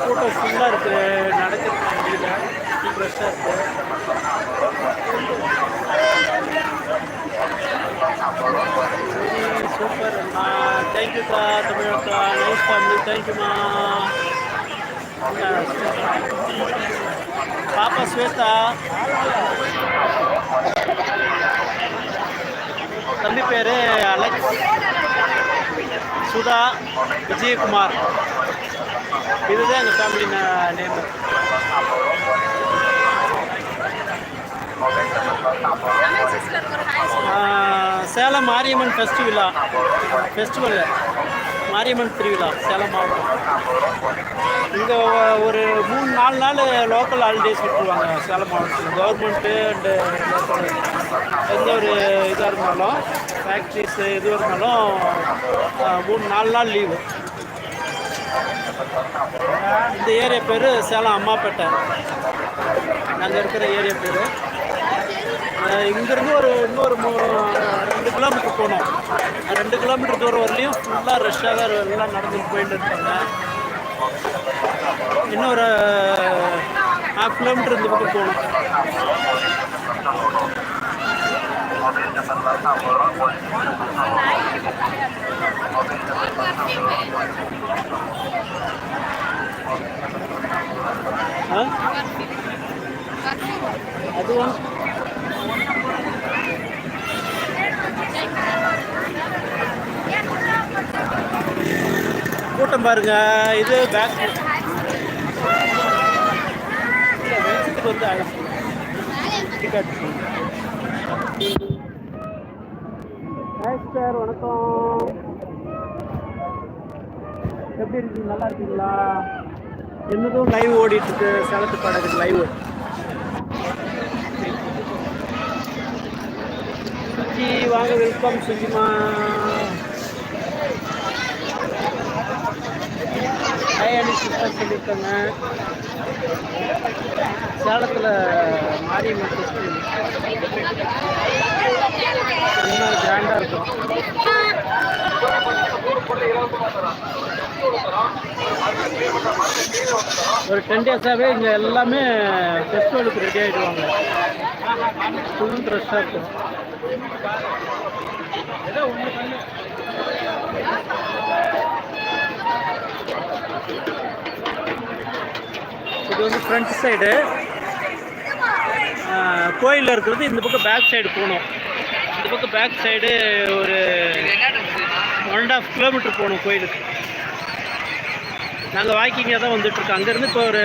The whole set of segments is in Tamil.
கூட்டம் ஃபுல்லாக இருக்குது நடக்கிறது முடியல. ரஷ்ஷாக இருக்குது சூப்பர் தேங்க்யூக்கா தமிழக்கா நைஸ் ஃபேமிலி தேங்க்யூமா பாப்பா ஸ்வேதா. தம்பி பேர் அலெக்ஸ். சுதா விஜயகுமார். இதுதான் எங்கள் ஃபேமிலி நேம் சேலம் மாரியம்மன் ஃபெஸ்டிவலா ஃபெஸ்டிவல் மாரியம்மன் திருவிழா சேலம் மாவட்டம். இங்கே ஒரு மூணு நாலு நாள் லோக்கல் ஹாலிடேஸ் விட்டுருவாங்க சேலம் மாவட்டத்தில். கவர்மெண்ட்டு அண்டு லோக்கல் எந்த ஒரு இதாக இருந்தாலும் ஃபேக்ட்ரிஸு எது இருந்தாலும் மூணு நாலு நாள் லீவு இந்த ஏரியா பேர் சேலம் அம்மாப்பேட்டை. நாங்கள் இருக்கிற ஏரியா பேர். இங்கேருந்து ஒரு இன்னொரு மூ ரெண்டு கிலோமீட்டர் போனோம் ரெண்டு கிலோமீட்டர் தூரம் வரலையும் ஃபுல்லாக ரஷ்ஷாக தான் எல்லாம் நடந்துட்டு போயிட்டு இருப்பாங்க இன்னொரு ஹாஃப் கிலோமீட்டர் இந்த பக்கம் போகணும். ஆ அது வந்து கூட்டம் பாருங்க. இது பேக் வெளிச்சத்துக்கு வந்து அழகு. சார் வணக்கம். எப்படி இருக்கீங்க? நல்லா இருக்கீங்களா? என்னதும் லைவ் ஓடிட்டு இருக்கு சேலத்து பாடகர் லைவ் சுஜி வாங்க வெல்கம் சுஜிமா. ஹாய் அனி சிஸ்டர் சொல்லியிருக்காங்க. சேலத்தில் மாரியம்மன் ஃபெஸ்டிவல் இன்னும் கிராண்டாக இருக்கும். ஒரு டென் டேஸாகவே இங்கே எல்லாமே ஃபெஸ்டிவலுக்கு ரெடி ஆகிடுவாங்க ஃபுல் ஃப்ரெஷ்ஷாக இருக்கும் இது வந்து ஃப்ரண்ட் சைடு கோயிலில் இருக்கிறது இந்த பக்கம் பேக் சைடு போகணும். இந்த பக்கம் பேக் சைடு ஒரு ஒன் அண்ட் ஆஃப் கிலோமீட்டர் போகணும் கோயிலுக்கு. நாங்கள் வாக்கிங்காக தான் வந்துட்டுருக்கோம் அங்கேருந்து இப்போ ஒரு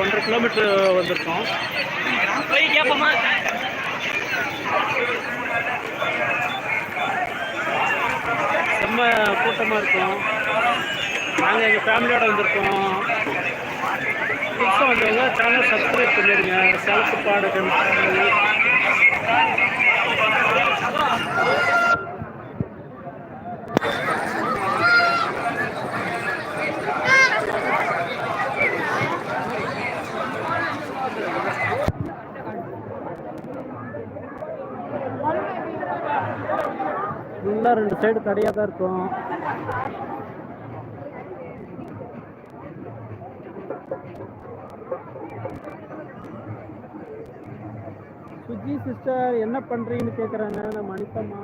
ஒன்றரை கிலோமீட்டர் வந்திருக்கோம். போய் கேட்போமா ரொம்ப கூட்டமாக இருக்கும். நாங்கள் எங்கள் ஃபேமிலியோடு வந்திருக்கோம். புதுசாக வந்தவங்க சேனல் சப்ஸ்கிரைப் பண்ணிடுங்க. செலத்து பாடுகள் ஃபுல்லாக ரெண்டு சைடு கடையாக தான் இருக்கும். சுஜி சிஸ்டர் என்ன பண்ணுறீங்கன்னு கேட்குறாங்க நம்ம வந்து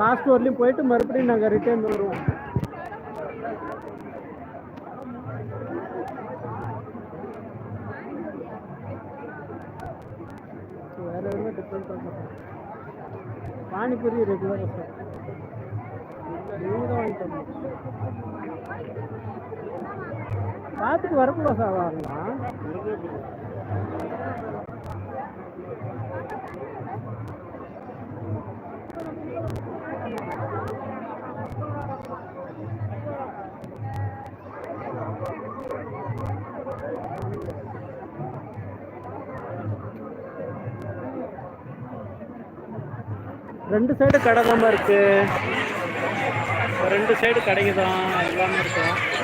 லாஸ்ட் வரலையும் போயிட்டு மறுபடியும் நாங்கள் ரிட்டர்ன் வருவோம் வேற எதுவுமே டிஃப்ரெண்ட் பண்ண பானிபூரி ரெகுலராக சார் நீங்கள் தான் வாங்கிட்டு பார்த்துட்டு வரக்கூடாது சார் வரலாம் ரெண்டு சைடு கடை தான் இருக்கு. ரெண்டு சைடு கடைக்கு தான் எல்லாமே இருக்கும்.